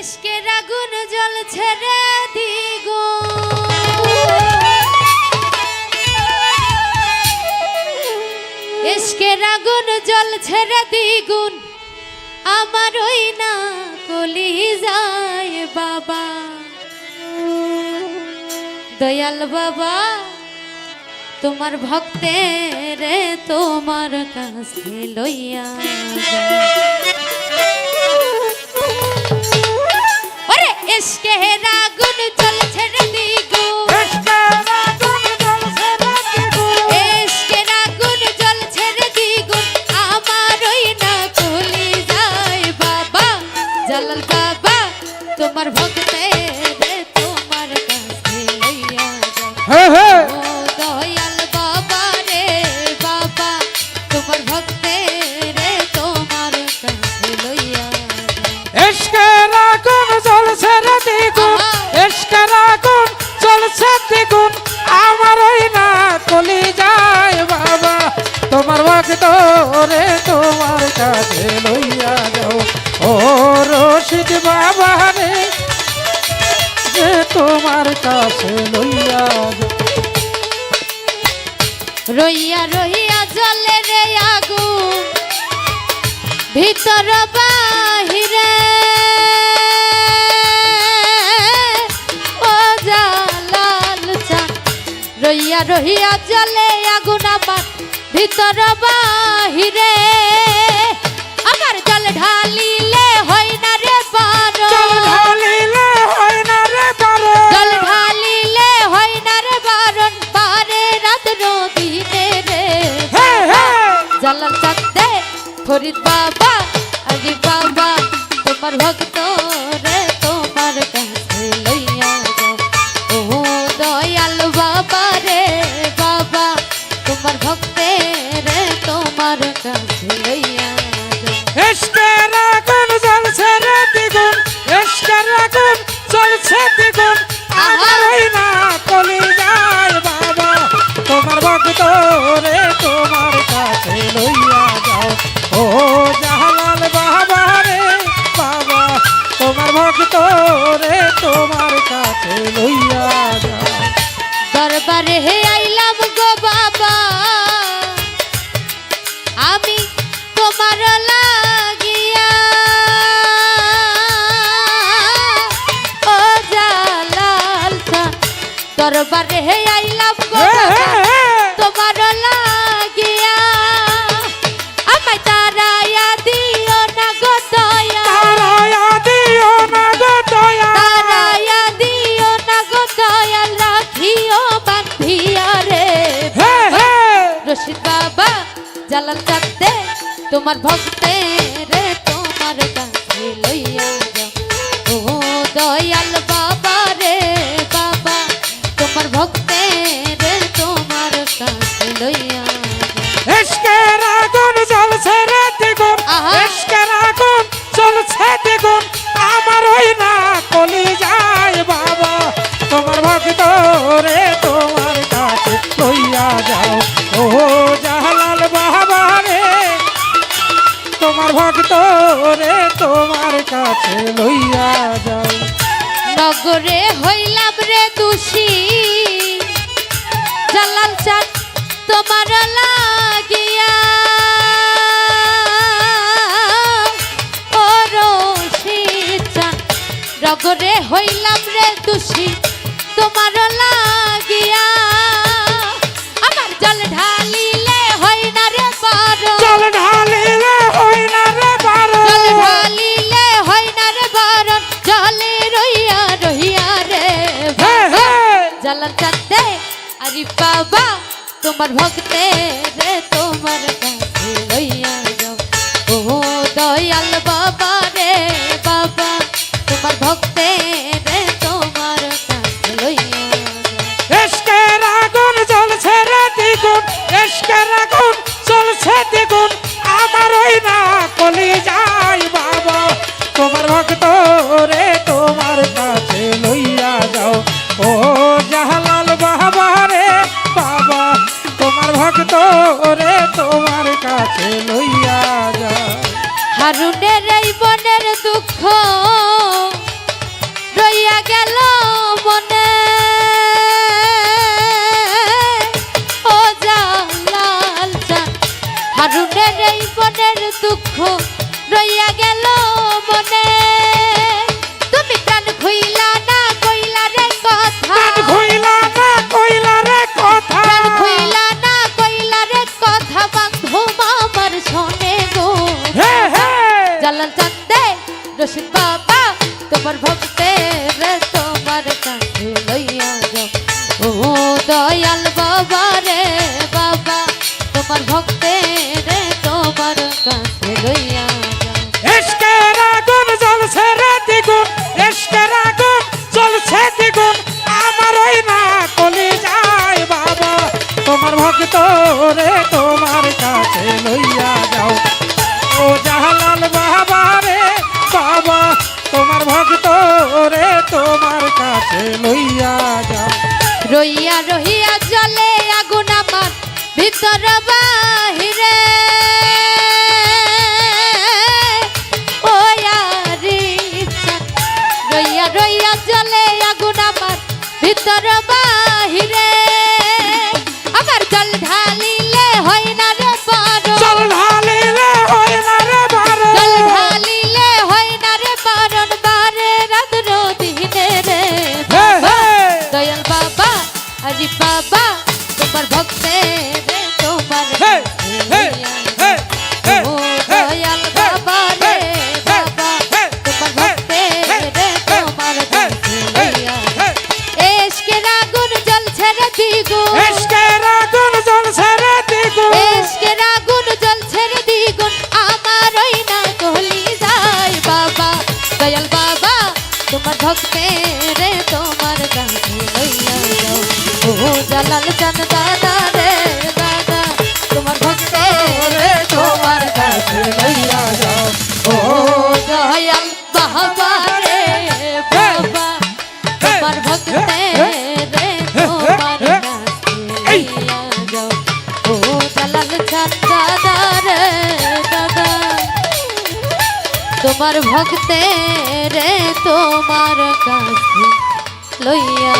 ইশকের আগুন জ্বলছে রে দিগুন ইশকের আগুন জ্বলছে রে দ্বিগুণ আমার ওই না কলি যায় বাবা। দয়াল বাবা, তোমার ভক্তের তোমার কাছে লইয়া তোমার ভক্তের তোমার কাছে লইয়া যাও। ও দয়াল বাবা রে বাবা, তোমার ভক্তের তোমার কাছে লইয়া যাও। এসকের আগুন জ্বলছে রে দ্বিগুণ এসকের আগুন জ্বলছে দ্বিগুণ আমার ওই না কলি যায় বাবা তোমার ভক্ত রে তোমার কাছে লইয়া রইয়া রইয়া জলে রে আগুন, ভিতর বাহিরে। ও জালাল রইয়া রইয়া জলে আগুন আমার, ভিতর বাহিরে। জালাল চাঁদে ফরিদ বাবা আজি বাবা তোমার ভক্ত রে তোমার কাছে লইয়া যাও। ও দয়াল বাবা রে বাবা তোমার ভক্তে রে তোমার কাছে লইয়া যাও। এসকের আগুন জ্বলছে রে দ্বিগুণ এসকের আগুন জ্বলছে দ্বিগুণ আমার না কলি রে তোমার কাছে লইয়া যাও। ও জাহালাল বাবা রে বাবা, তোমার ভক্ত রে তোমার কাছে লইয়া যাও। দরবারে হে আইলাম তোমার ভক্তে ভক্ত রে, তোমার কাছে লইয়া যাও নগরে হইলাম রে দোষী। জালাল চাঁদ তোমার লাগিয়া। ও রশিদ চাঁদ, নগরে হইলাম রে দোষী, তোমার লাগিয়া আরি বাবা, তোমার ভক্তে রে, তোমার কাছে লইয়া যাও। ও দয়াল বাবা রে বাবা, তোমার ভক্তে রে, তোমার কাছে লইয়া এসকের আগুন জ্বলছে রে দ্বিগুণ, এসকের আগুন জ্বলছে দ্বিগুণ, আমার ওই না কলি যায় বাবা। তোমার ভক্ত রে তোমার কাছে লইয়া যা হারুনের এই বনের দুঃখ রইয়া গেল মনে। ও যা জালাল হারুনের এই বনের দুঃখ লাল চান্দে রশিদ বাবা, তোমার ভক্তে রে তোমার কাছে লইয়া যাও। ও দয়াল বাবা রে বাবা, তোমার ভক্তে রে তোমার কাছে লইয়া হইয়া যা। রইয়া রহিয়া জলে আগুন আমার ভিতর বা আবার ভক্তের তোমার কাছে লইয়া